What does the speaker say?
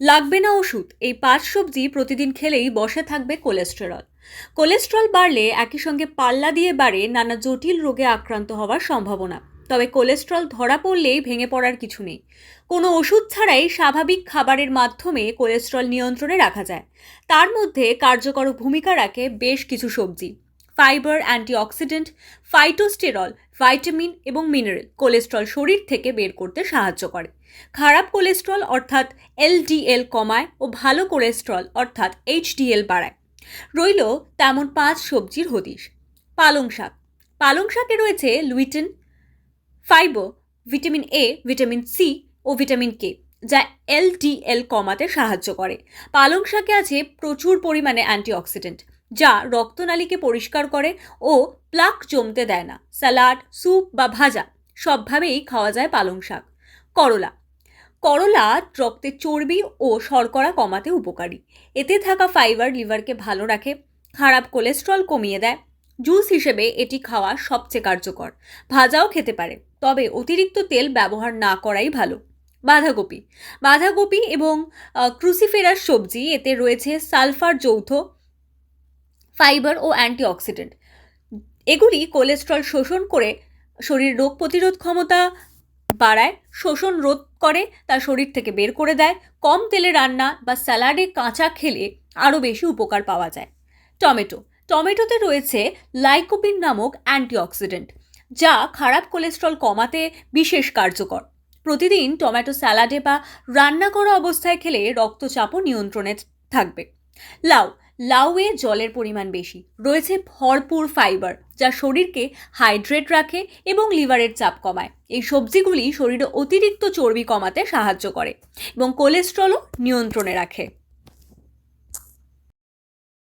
লাগবে না ওষুধ। এই পাঁচ সবজি প্রতিদিন খেলেই বসে থাকবে কোলেস্টেরল। কোলেস্ট্রল বাড়লে একই সঙ্গে পাল্লা দিয়ে বাড়ে নানা জটিল রোগে আক্রান্ত হওয়ার সম্ভাবনা। তবে কোলেস্ট্রল ধরা পড়লেই ভেঙে পড়ার কিছু নেই। কোনো ওষুধ ছাড়াই স্বাভাবিক খাবারের মাধ্যমে কোলেস্ট্রল নিয়ন্ত্রণে রাখা যায়। তার মধ্যে কার্যকর ভূমিকা রাখে বেশ কিছু সবজি। ফাইবার, অ্যান্টিঅক্সিডেন্ট, ফাইটোস্টেরল, ভাইটামিন এবং মিনারেল কোলেস্ট্রল শরীর থেকে বের করতে সাহায্য করে। খারাপ কোলেস্ট্রল অর্থাৎ এলডিএল কমায় ও ভালো কোলেস্ট্রল অর্থাৎ এইচডিএল বাড়ায়। রইল তেমন পাঁচ সবজির হদিশ। পালং শাক। পালং শাকে রয়েছে lutein fibre vitamin A, vitamin C O vitamin K, যা এলডিএল কমাতে সাহায্য করে। পালং শাকে আছে প্রচুর পরিমাণে অ্যান্টিঅক্সিডেন্ট। যা রক্তনালীকে পরিষ্কার করে ও প্লাক জমতে দেয় না। স্যালাড, স্যুপ বা ভাজা সবভাবেই খাওয়া যায় পালং শাক। করলা। করলা রক্তের চর্বি ও শর্করা কমাতে উপকারী। এতে থাকা ফাইবার লিভারকে ভালো রাখে, খারাপ কোলেস্ট্রল কমিয়ে দেয়। জুস হিসেবে এটি খাওয়া সবচেয়ে কার্যকর। ভাজাও খেতে পারে, তবে অতিরিক্ত তেল ব্যবহার না করাই ভালো। বাঁধাকপি। বাঁধাকপি এবং ক্রুসিফেরাস সবজি, এতে রয়েছে সালফার যৌথ ফাইবার ও অ্যান্টিঅক্সিডেন্ট। এগুলি কোলেস্ট্রল শোষণ করে শরীর রোগ প্রতিরোধ ক্ষমতা বাড়ায়, শোষণ রোধ করে, তা শরীর থেকে বের করে দেয়, কম তেলে রান্না বা স্যালাডে কাঁচা খেলে আরও বেশি উপকার পাওয়া যায়। টমেটো। টমেটোতে রয়েছে লাইকোপিন নামক অ্যান্টিঅক্সিডেন্ট, যা খারাপ কোলেস্ট্রল কমাতে বিশেষ কার্যকর। প্রতিদিন টমেটো স্যালাডে বা রান্না করা অবস্থায় খেলে রক্তচাপও নিয়ন্ত্রণে থাকবে। লাউ। লাউয়ে জলের পরিমাণ বেশি। রয়েছে ভরপুর ফাইবার যা শরীরকে হাইড্রেট রাখে এবং লিভারের চাপ কমায়। এই সবজিগুলি শরীরে অতিরিক্ত চর্বি কমাতে সাহায্য করে এবং কোলেস্ট্রলও নিয়ন্ত্রণে রাখে।